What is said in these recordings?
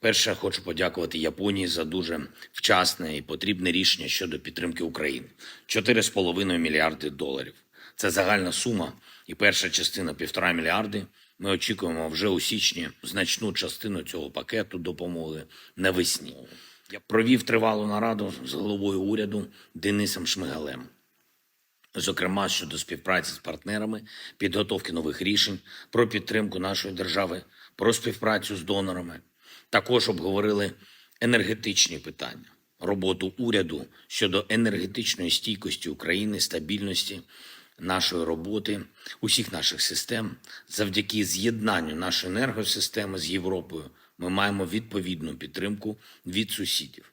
Перше, хочу подякувати Японії за дуже вчасне і потрібне рішення щодо підтримки України. 4,5 мільярди доларів. Це загальна сума, і перша частина півтора мільярди. Ми очікуємо вже у січні значну частину цього пакету допомоги навесні. Я провів тривалу нараду з головою уряду Денисом Шмигалем зокрема щодо співпраці з партнерами, підготовки нових рішень про підтримку нашої держави, про співпрацю з донорами. Також обговорили енергетичні питання, роботу уряду щодо енергетичної стійкості України, стабільності нашої роботи, усіх наших систем. Завдяки з'єднанню нашої енергосистеми з Європою ми маємо відповідну підтримку від сусідів.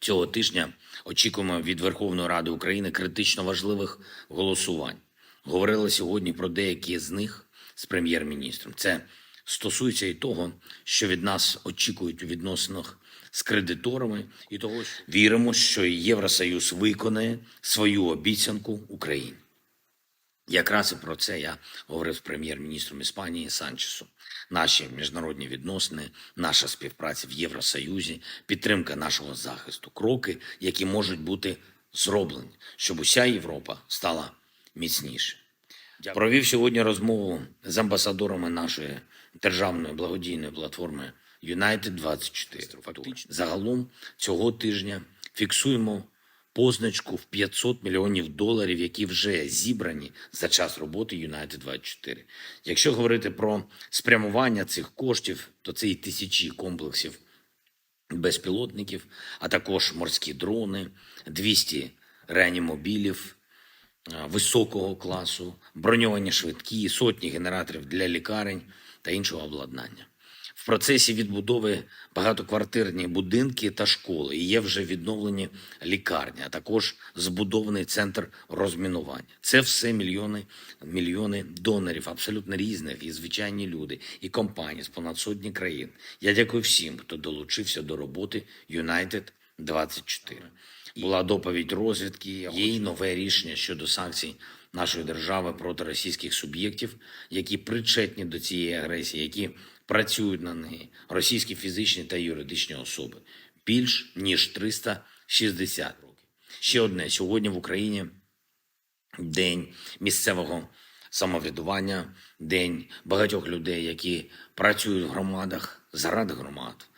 Цього тижня очікуємо від Верховної Ради України критично важливих голосувань. Говорили сьогодні про деякі з них з прем'єр-міністром. Це стосується і того, що від нас очікують у відносинах з кредиторами, і того, що віримо, що Євросоюз виконає свою обіцянку Україні. Якраз і про це я говорив з прем'єр-міністром Іспанії Санчесом. Наші міжнародні відносини, наша співпраця в Євросоюзі, підтримка нашого захисту, кроки, які можуть бути зроблені, щоб уся Європа стала міцніше. Провів сьогодні розмову з амбасадорами нашої державної благодійної платформи United 24. Фактично, загалом цього тижня фіксуємо позначку в 500 мільйонів доларів, які вже зібрані за час роботи United 24. Якщо говорити про спрямування цих коштів, то це і тисячі комплексів безпілотників, а також морські дрони, 200 реанімобілів високого класу, броньовані швидкі, сотні генераторів для лікарень та іншого обладнання. В процесі відбудови багатоквартирні будинки та школи і є вже відновлені лікарні, а також збудований центр розмінування. Це все мільйони, мільйони донорів, абсолютно різних, і звичайні люди, і компанії з понад сотні країн. Я дякую всім, хто долучився до роботи United 24. Була доповідь розвідки, є й нове рішення щодо санкцій нашої держави проти російських суб'єктів, які причетні до цієї агресії, які працюють на неї, російські фізичні та юридичні особи. Більш ніж 360 років. Ще одне сьогодні в Україні день місцевого самоврядування, день багатьох людей, які працюють в громадах заради громад.